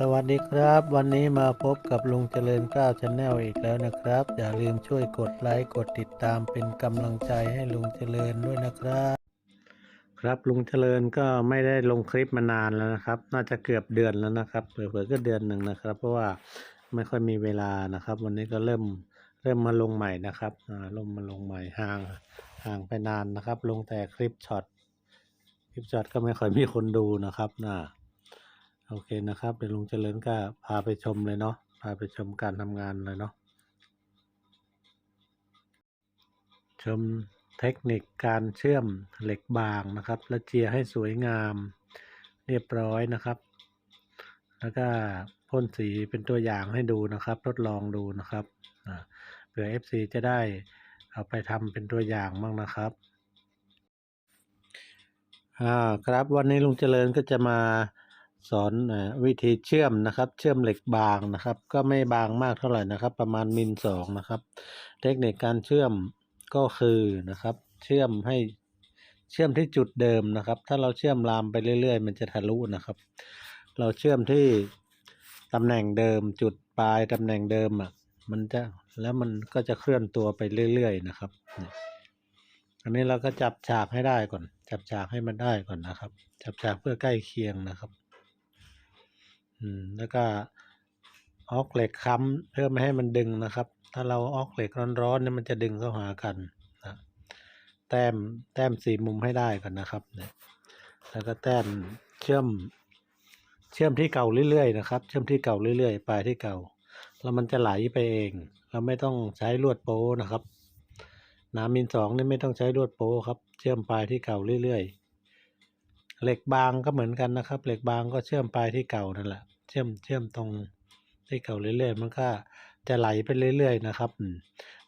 สวัสดีครับ วันนี้มาพบกับลุงเจริญก้าวชาแนลอีกแล้วนะครับ อย่าลืมช่วยกดไลค์กดติดตามเป็นกำลังใจให้ลุงเจริญด้วยนะครับ ครับลุงเจริญก็ไม่ได้ลงคลิปมานานแล้วนะครับ น่าจะเกือบเดือนแล้วนะครับเผื่อๆก็เดือนหนึ่งนะครับ เพราะว่าไม่ค่อยมีเวลานะครับ วันนี้ก็เริ่มเริ่มมาลงใหม่นะครับอ่าเริ่มมาลงใหม่ห่างห่างไปนานนะครับ ลงแต่คลิปช็อตคลิปช็อตก็ไม่ค่อยมีคนดูนะครับนะ โอเคนะครับเดี๋ยวลุงเจริญก็พาไปชมเลยเนาะพาไปชมการทำงานเลยเนาะชมเทคนิคการเชื่อมเหล็กบางนะครับ และเจียให้สวยงามเรียบร้อยนะครับ แล้วก็พ่นสีเป็นตัวอย่างให้ดูนะครับ ทดลองดูนะครับเผื่อ FC จะได้เอาไปทำเป็นตัวอย่างบ้างนะครับอ่าครับวันนี้ลุงเจริญก็จะมา สอนวิธีเชื่อมนะครับ เชื่อมเหล็กบางนะครับ ก็ไม่บางมากเท่าไหร่นะครับ ประมาณมิลสองนะครับ เทคนิคการเชื่อมก็คือนะครับ เชื่อมให้เชื่อมที่จุดเดิมนะครับ ถ้าเราเชื่อมลามไปเรื่อย ๆ มันจะทะลุนะครับ เราเชื่อมที่ตำแหน่งเดิม จุดปลายตำแหน่งเดิมอะมันจะแล้วมันก็จะเคลื่อนตัวไปเรื่อยๆนะครับ อันนี้เราก็จับฉากให้ได้ก่อน จับฉากให้มันได้ก่อนนะครับ จับฉากเพื่อใกล้เคียงนะครับ แล้วก็ออกเหล็กค้ำเพื่อไม่ให้มันดึงนะครับ ถ้าเราออกเหล็กร้อนๆเนี่ยมันจะดึงเข้าหากันนะแต้มแต้มสี่มุมให้ได้ก่อนนะครับเนี่ยแล้วก็แต้มเชื่อมเชื่อมที่เก่าเรื่อยๆนะครับ เชื่อมที่เก่าเรื่อยๆปลายที่เก่า แล้วมันจะไหลไปเอง เราไม่ต้องใช้ลวดโป้นะครับน้ำมินสองนี่ไม่ต้องใช้ลวดโป้ครับ เชื่อมปลายที่เก่าเรื่อยๆเหล็กบางก็เหมือนกันนะครับ เหล็กบางก็เชื่อมปลายที่เก่านั่นแหละ เชื่อมเชื่อมตรงที่เก่าเรื่อยๆ มันก็จะไหลไปเรื่อยๆนะครับ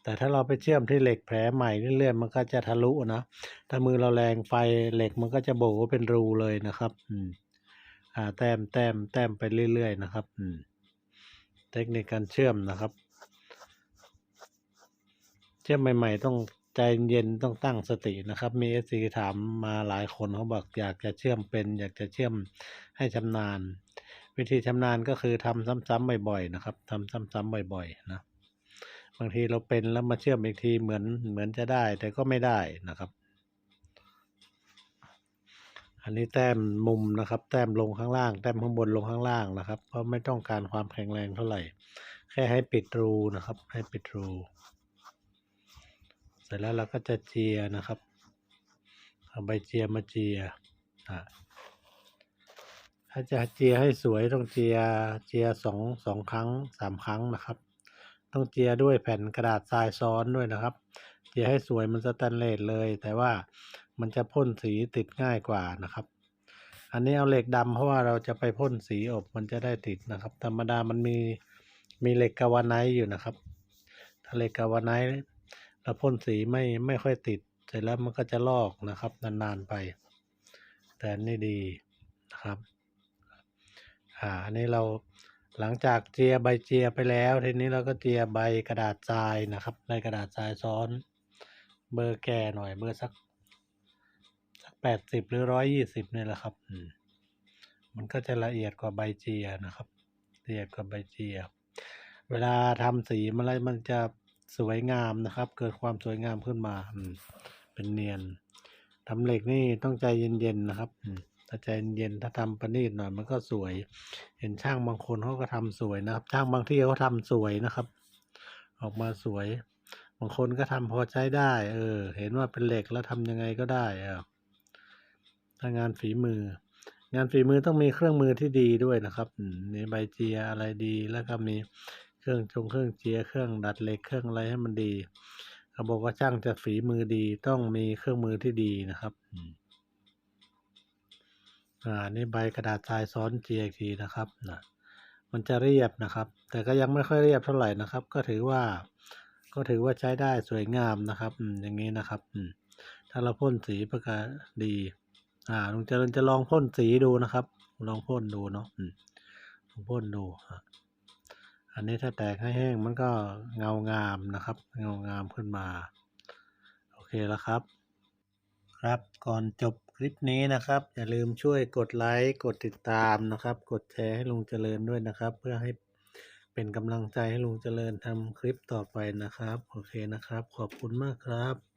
แต่ถ้าเราไปเชื่อมที่เหล็กแผลใหม่เรื่อยๆ มันก็จะทะลุนะ ถ้ามือเราแรงไฟเหล็กมันก็จะโบเป็นรูเลยนะครับอืมอ่าแต้มแต้มแต้มไปเรื่อยๆนะครับอืมเทคนิคการเชื่อมนะครับ เชื่อมใหม่ๆ ต้องใจเย็นต้องตั้งสตินะครับ มีเอซีถามมาหลายคนเขาบอกอยากจะเชื่อมเป็น อยากจะเชื่อมให้ชำนาญ วิธีชำนาญก็คือทำซ้ำๆบ่อยๆนะครับทำซ้ำๆบ่อยๆนะบางทีเราเป็นแล้วมาเชื่อมอีกทีเหมือนเหมือนจะได้ แต่ก็ไม่ได้นะครับ อันนี้แต้มมุมนะครับ แต้มลงข้างล่าง แต้มข้างบนลงข้างล่างนะครับ เพราะไม่ต้องการความแข็งแรงเท่าไหร่ แค่ให้ปิดรูนะครับ ให้ปิดรู เสร็จแล้วเราก็จะเจียนะครับเอาใบเจียมาเจียอะ ถ้าจะเจียให้สวยต้องเจียเจียสองสองครั้งสามครั้งนะครับ ต้องเจียด้วยแผ่นกระดาษทรายซ้อนด้วยนะครับ เจียให้สวยมันสแตนเลสเลย แต่ว่ามันจะพ่นสีติดง่ายกว่านะครับ อันนี้เอาเหล็กดำเพราะว่าเราจะไปพ่นสีอบมันจะได้ติดนะครับ ธรรมดามันมีมีเหล็กกาวาไนท์อยู่นะครับ ถ้าเหล็กกาวาไนท์เราพ่นสีไม่ไม่ค่อยติด เสร็จแล้วมันก็จะลอกนะครับนานๆไป แต่นี่ดีนะครับ อ่าอันนี้เราหลังจากเจียใบเจียไปแล้ว ทีนี้เราก็เจียใบกระดาษทรายนะครับใบกระดาษทรายซ้อน เบอร์แก่หน่อยเบอร์สักสักแปดสิบหรือร้อยยี่สิบนี่แหละครับอืมมันก็จะละเอียดกว่าใบเจียนะครับละเอียดกว่าใบเจีย เวลาทำสีมันอะไรมันจะสวยงามนะครับ เกิดความสวยงามขึ้นมาอืมเป็นเนียนทำเหล็กนี่ต้องใจเย็นๆนะครับอืม ถ้าใจเย็นถ้าทำประณีตหน่อยมันก็สวย เห็นช่างบางคนเขาก็ทำสวยนะครับ ช่างบางที่เขาทำสวยนะครับ ออกมาสวย บางคนก็ทำพอใช้ได้ เออ เห็นว่าเป็นเหล็กแล้วทำยังไงก็ได้เออถ้างานฝีมือ งานฝีมือต้องมีเครื่องมือที่ดีด้วยนะครับมีใบเจียอะไรดี แล้วก็มีเครื่องจงเครื่องเจียเครื่องดัดเหล็กเครื่องอะไรให้มันดีเขาบอกว่าช่างจะฝีมือดีต้องมีเครื่องมือที่ดีนะครับ อ่านี่ใบกระดาษทรายซ้อนเจียอีกทีนะครับนะมันจะเรียบนะครับ แต่ก็ยังไม่ค่อยเรียบเท่าไหร่นะครับ ก็ถือว่า ก็ถือว่าใช้ได้สวยงามนะครับอืมอย่างนี้นะครับอืมถ้าเราพ่นสีประกาดี อ่าลุงเจริญจะลองพ่นสีดูนะครับ ลองพ่นดูเนาะอืมลองพ่นดูอะอันนี้ถ้าแตกให้แห้งมันก็เงางามนะครับ เงางามขึ้นมา โอเคแล้วครับ ครับก่อนจบ คลิปนี้นะครับ อย่าลืมช่วยกดไลค์กดติดตามนะครับ กดแชร์ให้ลุงเจริญด้วยนะครับ เพื่อให้เป็นกำลังใจให้ลุงเจริญทำคลิปต่อไปนะครับ โอเคนะครับ ขอบคุณมากครับ